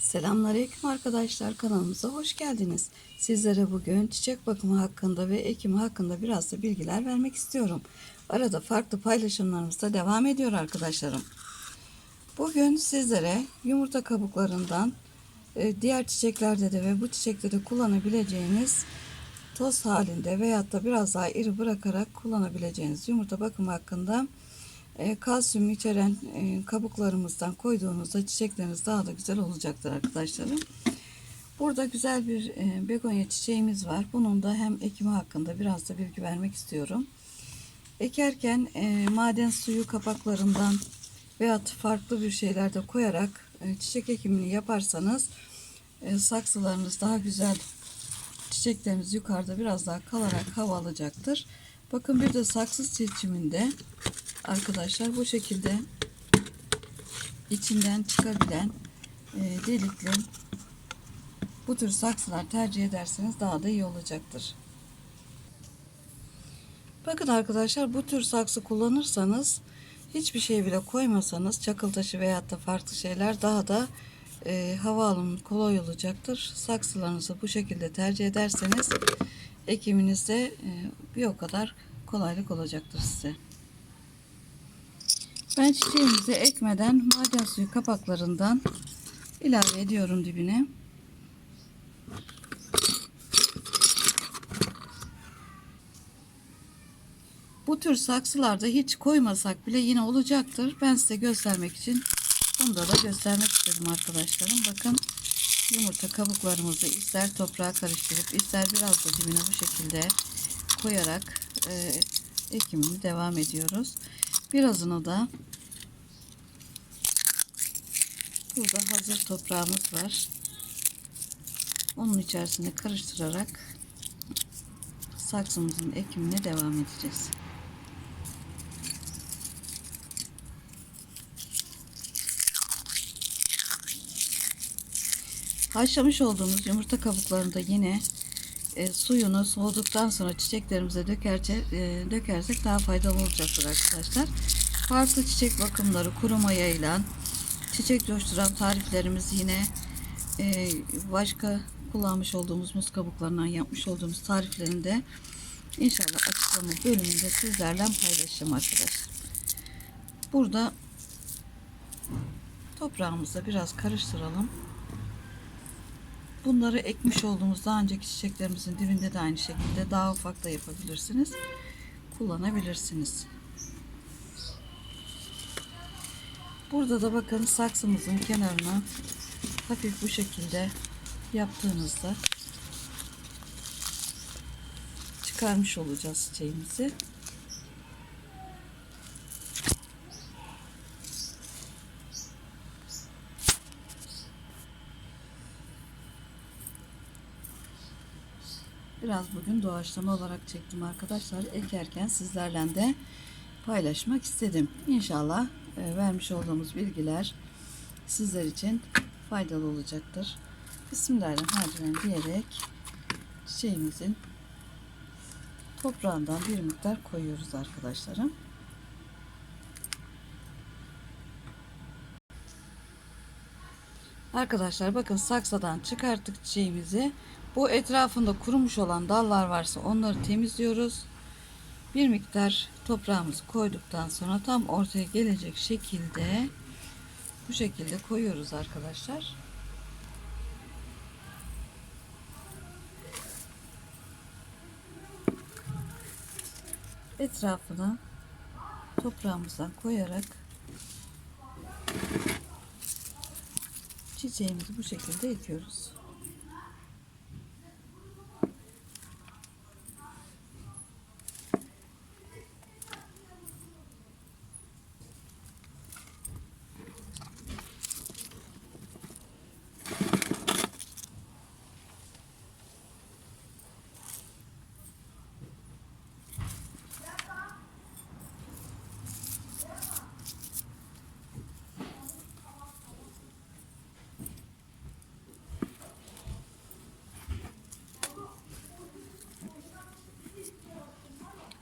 Selamünaleyküm arkadaşlar kanalımıza hoş geldiniz. Sizlere bugün çiçek bakımı hakkında ve ekimi hakkında biraz da bilgiler vermek istiyorum. Arada farklı paylaşımlarımız da devam ediyor arkadaşlarım. Bugün sizlere yumurta kabuklarından e, diğer çiçeklerde de ve bu çiçekte de kullanabileceğiniz toz halinde veyahut da biraz daha iri bırakarak kullanabileceğiniz yumurta bakımı hakkında e, kalsiyum içeren e, kabuklarımızdan koyduğunuzda çiçekleriniz daha da güzel olacaktır arkadaşlarım. Burada güzel bir e, begonya çiçeğimiz var. Bunun da hem ekimi hakkında biraz da bilgi vermek istiyorum. Ekerken e, maden suyu kapaklarından veyahut farklı bir şeylerde koyarak e, çiçek ekimini yaparsanız saksılarınız daha güzel çiçekleriniz yukarıda biraz daha kalarak hava alacaktır. Bakın bir de saksı seçiminde arkadaşlar bu şekilde içinden çıkabilen e, delikli bu tür saksılar tercih ederseniz daha da iyi olacaktır. Bakın arkadaşlar bu tür saksı kullanırsanız hiçbir şey bile koymasanız çakıl taşı veyahut da farklı şeyler daha da e, hava alımı kolay olacaktır. Saksılarınızı bu şekilde tercih ederseniz ekiminizde e, bir o kadar kolaylık olacaktır size. Ben çiçeğimizi ekmeden maden suyu kapaklarından ilave ediyorum dibine. Bu tür saksılarda hiç koymasak bile yine olacaktır. Ben size göstermek için bunda da göstermek istedim arkadaşlarım. Bakın yumurta kabuklarımızı ister toprağa karıştırıp ister biraz da dibine bu şekilde koyarak e, ekimini devam ediyoruz. Birazını da burada hazır toprağımız var. Onun içerisine karıştırarak saksımızın ekimine devam edeceğiz. Haşlamış olduğumuz yumurta kabuklarını da yine e, suyunu soğuduktan sonra çiçeklerimize dökerce, e, dökersek daha faydalı olacaktır arkadaşlar. Farklı çiçek bakımları kuru mayayla çiçek coşturan tariflerimiz yine e, başka kullanmış olduğumuz muz kabuklarından yapmış olduğumuz tariflerinde inşallah açıklama bölümünde sizlerle paylaşacağım arkadaşlar. Burada toprağımızı biraz karıştıralım. Bunları ekmiş olduğumuz daha önceki çiçeklerimizin dibinde de aynı şekilde daha ufak da yapabilirsiniz. Kullanabilirsiniz. Burada da bakın saksımızın kenarına hafif bu şekilde yaptığınızda çıkarmış olacağız çiçeğimizi. Biraz bugün doğaçlama olarak çektim arkadaşlar. Ekerken sizlerle de paylaşmak istedim. İnşallah e, vermiş olduğumuz bilgiler sizler için faydalı olacaktır. Bismillahirrahmanirrahim diyerek çiçeğimizin toprağından bir miktar koyuyoruz arkadaşlarım. Arkadaşlar bakın saksadan çıkarttık çiçeğimizi. Bu etrafında kurumuş olan dallar varsa onları temizliyoruz. Bir miktar toprağımızı koyduktan sonra tam ortaya gelecek şekilde bu şekilde koyuyoruz arkadaşlar. Etrafına toprağımızdan koyarak çiçeğimizi bu şekilde ekiyoruz.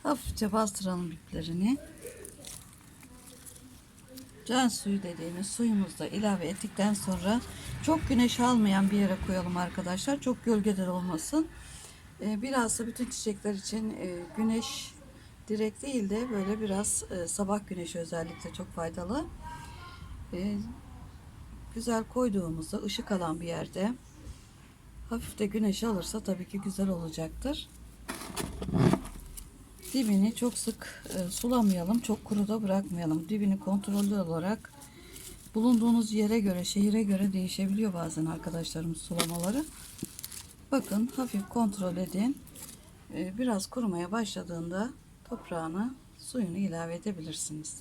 Hafifçe bastıralım iplerini. Can suyu dediğimiz suyumuzu da ilave ettikten sonra çok güneş almayan bir yere koyalım arkadaşlar. Çok gölgede olmasın. Ee, biraz da bütün çiçekler için e, güneş direkt değil de böyle biraz e, sabah güneşi özellikle çok faydalı. E, güzel koyduğumuzda ışık alan bir yerde hafif de güneş alırsa tabii ki güzel olacaktır. Dibini çok sık e, sulamayalım, çok kuru da bırakmayalım. Dibini kontrollü olarak bulunduğunuz yere göre, şehire göre değişebiliyor bazen arkadaşlarımız sulamaları. Bakın hafif kontrol edin. E, biraz kurumaya başladığında toprağına suyunu ilave edebilirsiniz.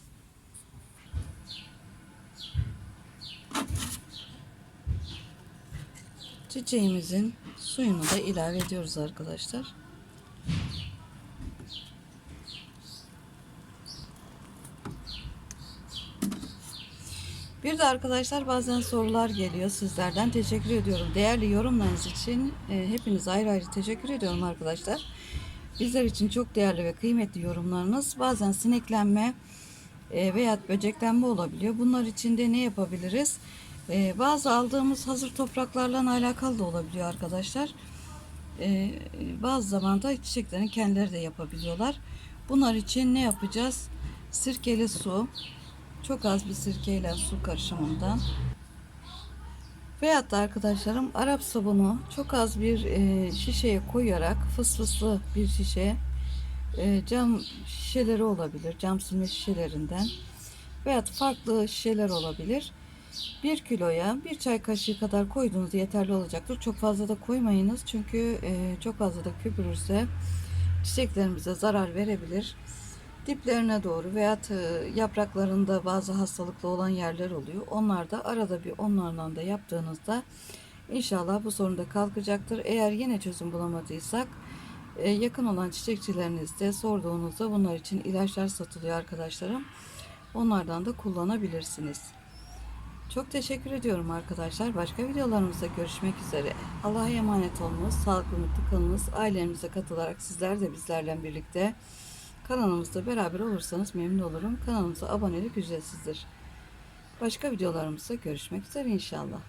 Çiçeğimizin suyunu da ilave ediyoruz arkadaşlar. Bir de arkadaşlar bazen sorular geliyor sizlerden. Teşekkür ediyorum. Değerli yorumlarınız için e, hepinize ayrı ayrı teşekkür ediyorum arkadaşlar. Bizler için çok değerli ve kıymetli yorumlarınız. Bazen sineklenme e, veya böceklenme olabiliyor. Bunlar için de ne yapabiliriz? E, bazı aldığımız hazır topraklarla alakalı da olabiliyor arkadaşlar. Bazı zaman da çiçeklerin kendileri de yapabiliyorlar. Bunlar için ne yapacağız? Sirkeli su, çok az bir sirkeyle su karışımından veyahut da arkadaşlarım Arap sabunu çok az bir e, şişeye koyarak fısfıslı bir şişe e, cam şişeleri olabilir cam silme şişelerinden veyahut farklı şişeler olabilir. Bir kiloya bir çay kaşığı kadar koyduğunuz yeterli olacaktır. Çok fazla da koymayınız çünkü e, çok fazla da köpürürse çiçeklerimize zarar verebilir diplerine doğru veya yapraklarında bazı hastalıklı olan yerler oluyor. Onlar da arada bir onlarla da yaptığınızda inşallah bu sorun da kalkacaktır. Eğer yine çözüm bulamadıysak e, yakın olan çiçekçilerinizde sorduğunuzda bunlar için ilaçlar satılıyor arkadaşlarım. Onlardan da kullanabilirsiniz. Çok teşekkür ediyorum arkadaşlar. Başka videolarımızda görüşmek üzere. Allah'a emanet olunuz. Sağlıklı mutlu kalınız. Ailemize katılarak sizler de bizlerle birlikte Kanalımızda beraber olursanız memnun olurum. Kanalımıza abonelik ücretsizdir. Başka videolarımızda görüşmek üzere inşallah.